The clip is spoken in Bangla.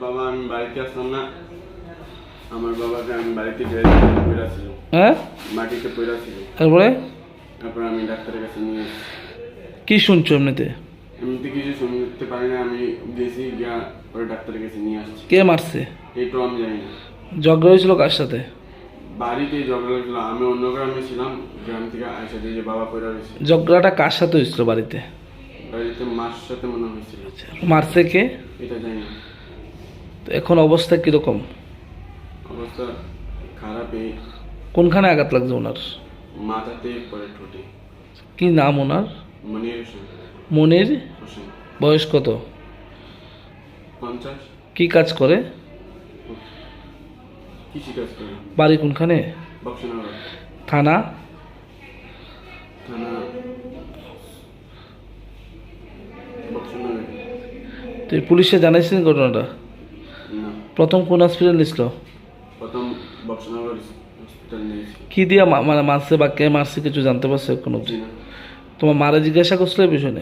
বাবা আমি বাড়িতে আসলাম না। আমার বাবাকে আমি বাড়িতে পড়া ছিল হ্যাঁ? মাটিতে পড়া ছিল তারপরে? তারপর আমি ডাক্তারের কাছে নিয়ে কি শুনছো এমনিতে? এমনিতে কিছু শুনতে পারি না আমি গেছি গিয়া পরে ডাক্তারের কাছে নিয়ে আসছি। কে মারছে? আমি জানি না। ঝগড়া হয়েছিল কার সাথে? বাড়িতে ঝগড়া লাগছিল আমি অন্য গ্রামে ছিলাম গ্রাম থেকে আসা দিয়ে যে বাবা পড়া ঝগড়াটা কার সাথে হয়েছিল বাড়িতে? বাড়িতে মার সাথে মনে হয়েছিল। মারছে কে? এটা জানি না। তো এখন অবস্থা কীরকম? অবস্থা কোনখানে আঘাত লাগছে ওনার? মাথাতে পরে ঠোঁটে। কি নাম ওনার? মনির হোসেন। মনির? হোসেন। বয়স কত? পঞ্চাশ। কি কাজ করে? কৃষি কাজ করে। বাড়ি কোনখানে? বক্সনগর। থানা? থানা বক্সনগর। তো পুলিশে জানাইছিলেন ঘটনাটা? প্রথম কোন হসপিটাল নিছিল? প্রথম বক্সনগর হসপিটাল নিয়েছি। কি দিয়া মানে মারছে বা কে মারছে কিছু জানতে পারছে কোনো? তোমার মারা জিজ্ঞাসা করছিল এই বিষয়